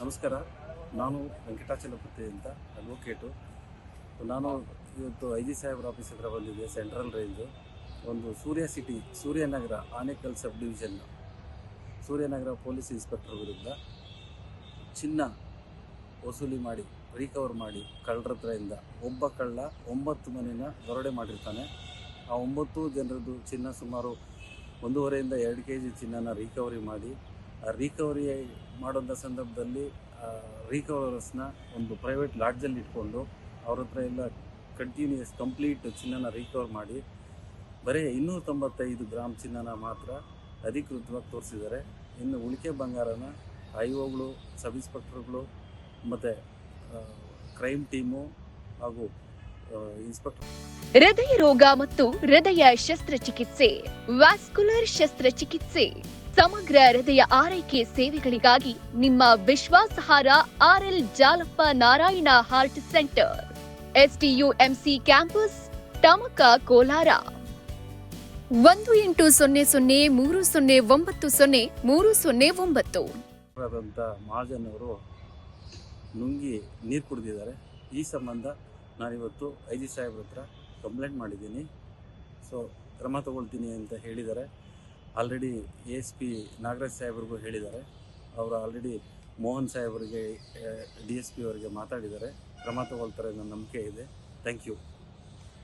ನಮಸ್ಕಾರ. ನಾನು ವೆಂಕಟಾಚಲಪತಿ ಅಂತ ಅಡ್ವೊಕೇಟು ನಾನು ಇವತ್ತು ಐ ಜಿ ಸಾಹೇಬ್ರ ಆಫೀಸ್ ಹತ್ರ ಬಂದಿದ್ದೆ ಸೆಂಟ್ರಲ್ ರೇಂಜು ಒಂದು Surya city Suryanagar Anekal sub division Suryanagar police inspector ವಿರುದ್ಧ ಚಿನ್ನ ವಸೂಲಿ ಮಾಡಿ ರಿಕವರ್ ಮಾಡಿ ಕಳ್ಳರ ಹತ್ರದಿಂದ ಒಬ್ಬ ಕಳ್ಳ ಒಂಬತ್ತು ಮನೆನ ದರೋಡೆ ಮಾಡಿರ್ತಾನೆ. ಆ ಒಂಬತ್ತು ಜನರದ್ದು ಚಿನ್ನ ಸುಮಾರು ಒಂದೂವರೆಯಿಂದ ಎರಡು ಕೆ ಜಿ ಚಿನ್ನನ ರಿಕವರಿ ಮಾಡಿ ರಿಕವರಿ ಮಾಡೋಂಥ ಸಂದರ್ಭದಲ್ಲಿ ರೀಕವರ್ಸ್ನ ಒಂದು ಪ್ರೈವೇಟ್ ಲಾಡ್ಜಲ್ಲಿ ಇಟ್ಕೊಂಡು ಅವ್ರ ಹತ್ರ ಎಲ್ಲ ಕಂಟಿನ್ಯೂಸ್ ಕಂಪ್ಲೀಟ್ ಚಿನ್ನನ ರಿಕವರ್ ಮಾಡಿ, ಬರೀ ಇನ್ನೂರ ತೊಂಬತ್ತೈದು ಗ್ರಾಮ್ ಚಿನ್ನನ ಮಾತ್ರ ಅಧಿಕೃತವಾಗಿ ತೋರಿಸಿದ್ದಾರೆ. ಇನ್ನು ಉಳಿಕೆ ಬಂಗಾರನ ಐ ಒಗಳು ಸಬ್ ಇನ್ಸ್ಪೆಕ್ಟರ್ಗಳು ಮತ್ತು ಕ್ರೈಮ್ ಟೀಮು ಹಾಗೂ ಇನ್ಸ್ಪೆಕ್ಟರ್ ಹೃದಯ ರೋಗ ಮತ್ತು ಹೃದಯ ಶಸ್ತ್ರಚಿಕಿತ್ಸೆ ವ್ಯಾಸ್ಕುಲರ್ ಶಸ್ತ್ರಚಿಕಿತ್ಸೆ. ಸಮಗ್ರ ಹೃದಯ ಆರೈಕೆ ಸೇವೆಗಳಿಗಾಗಿ ನಿಮ್ಮ ವಿಶ್ವಾಸಾರ್ಹ RL Jalappa Narayana heart centre. STUMC campus, Tamaka Kolar. ಒಂದು ಎಂಟು ಸೊನ್ನೆ ಸೊನ್ನೆ ಮೂರು ಸೊನ್ನೆ ಒಂಬತ್ತು ಸೊನ್ನೆ ಮೂರು ಸೊನ್ನೆ ಒಂಬತ್ತು. ಮಹಾಜನವರು ನುಂಗಿ ನೀರು ಕುಡಿದಿದ್ದಾರೆ. ಈ ಸಂಬಂಧ ನಾನಿವತ್ತು ಐ ಜಿ ಸಾಹೇಬ್ರ ಹತ್ರ ಕಂಪ್ಲೇಂಟ್ ಮಾಡಿದ್ದೀನಿ. ಸೊ ಕ್ರಮ ತಗೊಳ್ತೀನಿ ಅಂತ ಹೇಳಿದ್ದಾರೆ. Already A S P Nagaraj ಸಾಹೇಬ್ರಿಗೂ ಹೇಳಿದ್ದಾರೆ. ಅವರು ಆಲ್ರೆಡಿ ಮೋಹನ್ ಸಾಹೇಬ್ರಿಗೆ ಡಿ ಎಸ್ ಪಿ ಅವರಿಗೆ ಮಾತಾಡಿದ್ದಾರೆ. ಕ್ರಮ ತಗೊಳ್ತಾರೆ ಅನ್ನೋ ನಂಬಿಕೆ ಇದೆ. Thank you